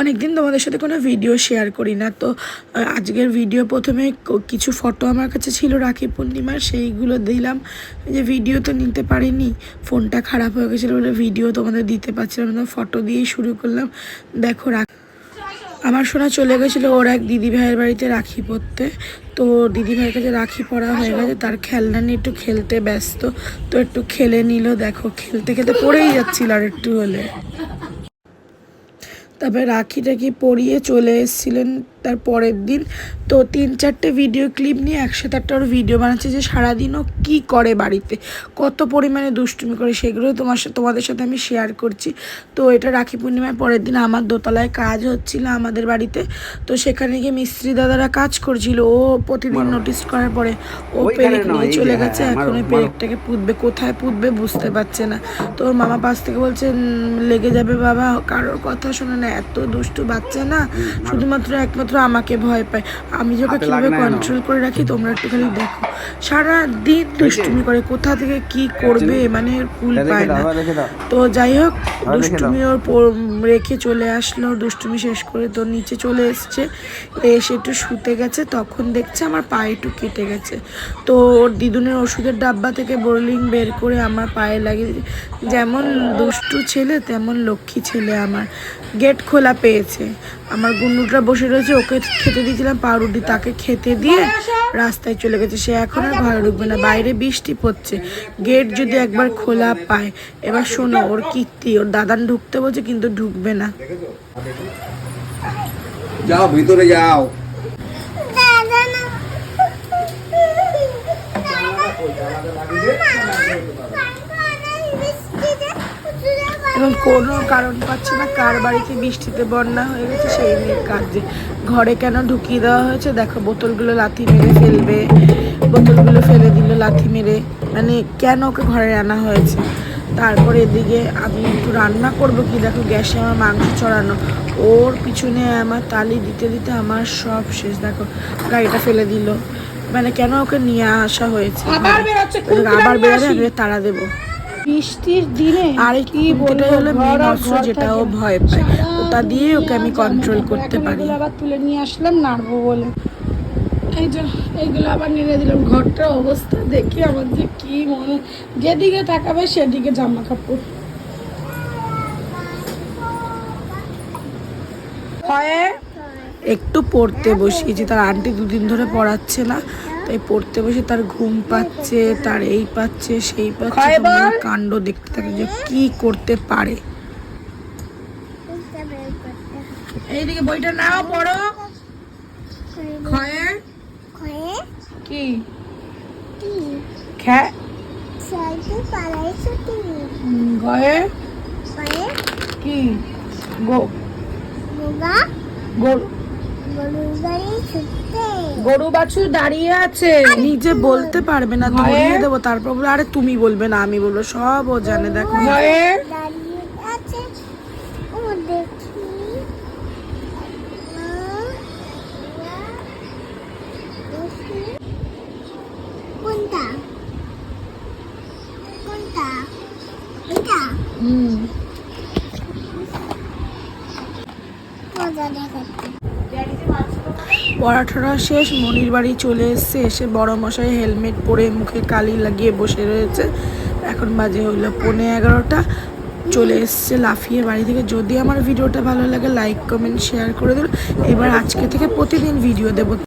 অনেকদিন তোমাদের সাথে কোনো ভিডিও শেয়ার করি না। তো আজকের ভিডিও প্রথমে কিছু ফটো আমার কাছে ছিল রাখি পূর্ণিমার সেইগুলো দিলাম। যে ভিডিও তো নিতে পারিনি ফোনটা খারাপ হয়ে গেছিল বলে ভিডিও তোমাদের দিতে পারছিলাম না ফটো দিয়েই শুরু করলাম। দেখো রাখ আমার শোনা চলে গেছিল ওর এক দিদি ভাইয়ের বাড়িতে রাখি পরতে। তো দিদি ভাইয়ের কাছে রাখি পরা হয়ে গেছে তার খেলনা নিয়ে একটু খেলতে ব্যস্ত। তো একটু খেলে নিল দেখো খেলতে খেলতে পড়েই যাচ্ছিল আর একটু হলে। তারপরে রাখি টাখি পরিয়ে চলে এসেছিলেন তার পরের দিন। তো তিন চারটে ভিডিও ক্লিপ নিয়ে একসাথে একটা ওর ভিডিও বানাচ্ছে যে সারাদিন ও কী করে বাড়িতে কত পরিমাণে দুষ্টুমি করে সেগুলো তোমার সাথে তোমাদের সাথে আমি শেয়ার করছি। তো এটা রাখি পূর্ণিমার পরের দিন আমার দোতলায় কাজ হচ্ছিল আমাদের বাড়িতে। তো সেখানে গিয়ে মিস্ত্রি দাদারা কাজ করছিল। ও প্রতিদিন নোটিস করার পরে ও পেরেক নিয়ে চলে গেছে। হ্যাঁ, এখন ওই পেরেকটাকে পুঁতবে কোথায় পুঁতবে বুঝতে পারছে না। তো ওর মামা পাশ থেকে বলছে লেগে যাবে বাবা কারোর কথা শোনে না এত দুষ্টু বাচ্চা না। শুধুমাত্র একমাত্র আমাকে ভয় পায়। আমি যে ওকে কীভাবে? কন্ট্রোল করে রাখি তোমরা একটু খালি দেখো। সারা দিন দুষ্টুমি করে কোথা থেকে কি করবে মানে কুল এটা পায় না। দাও। তো যাই হোক দুষ্টুমি ওর রেখে চলে আসলো দুষ্টুমি শেষ করে তো নিচে চলে এসছে। এসে একটু শুতে গেছে তখন দেখছে আমার পায়ে একটু কেটে গেছে। তো ওর দিদুনের ওষুধের ডাব্বা থেকে বোরলিং বের করে আমার পায়ে লাগে যেমন দুষ্টু ছেলে তেমন লক্ষ্মী ছেলে আমার। গেট খোলা পেয়েছে। আমার গুন্নুটা বসে রয়েছে ওকে খেতে দিয়েছিলাম পাউরুটি তাকে খেতে দিয়ে রাস্তায় চলে গেছে। সে এখন আর ঘরে ঢুকবে না বাইরে বৃষ্টি পড়ছে। গেট যদি একবার খোলা পায় এবার শোনো ওর কীর্তি ওর দাদান ঢুকতে বলছে কিন্তু ঢুকবে না। যাও ভিতরে যাও। এবং কোনো কারণ পাচ্ছে না। কার বাড়িতে বৃষ্টিতে বন্যা হয়ে গেছে সেই নিয়ে কাজে। ঘরে কেন ঢুকিয়ে দেওয়া হয়েছে? দেখো বোতলগুলো লাথি মেরে ফেলবে। বোতলগুলো ফেলে দিল লাথি মেরে। মানে কেন ওকে ঘরে আনা হয়েছে? তারপরে এদিকে আমি একটু রান্না করব কি? দেখো গ্যাসে আমার মাংস চড়ানো ওর পিছনে আমার তালি দিতে দিতে আমার সব শেষ। দেখো গাড়িটা ফেলে দিল। মানে কেন ওকে নিয়ে আসা হয়েছে? আবার বেরোচ্ছে, আবার বেরোবে তাড়া দেবো। বৃষ্টির দিনে আর কি হলো মেন অস্ত্র যেটা ও ভয় পায়। ওটা দিয়ে ওকে আমি কন্ট্রোল করতে পারি। আবার তুলে নিয়ে আসলাম নাড়বো বলে। এই যে এইগুলো আবার নেড়ে দিলাম। ঘরটার অবস্থা দেখি আমার যে কি মনে যেদিকে তাকাবে সেদিকে জামা কাপড় হয়? একটু পড়তে বসিয়েছি। তার আন্টি দুদিন ধরে পড়াচ্ছে না। তাই পড়তে বসে তার ঘুম পাচ্ছে তার এই পাচ্ছে সেই পাচ্ছে তোমরা কাণ্ড দেখতে থাকে যে কি করতে পারে। এইদিকে বইটা নাও পড়ো। খয়ে কি? খ্যা গয়ে কি? গো গরু গরু বাছুর দাঁড়িয়ে আছে। নিজে বলতে পারবে না? ধরিয়ে দেবো তারপর বলে আরে তুমি বলবে না আমি বলব। সব ও জানে দেখো। মজা দেখাচ্ছে পড়াঠরা শেষ, মনির বাড়ি চলে এসছে, এসে বড় মশাই হেলমেট পরে মুখে কালি লাগিয়ে বসে রয়েছে। এখন বাজে হইল পনে এগারোটা। চলে এসছে লাফিয়ে বাড়ি থেকে। যদি আমার ভিডিওটা ভালো লাগে লাইক কমেন্ট শেয়ার করে দিন। এবার আজকে থেকে প্রতিদিন ভিডিও দেবো।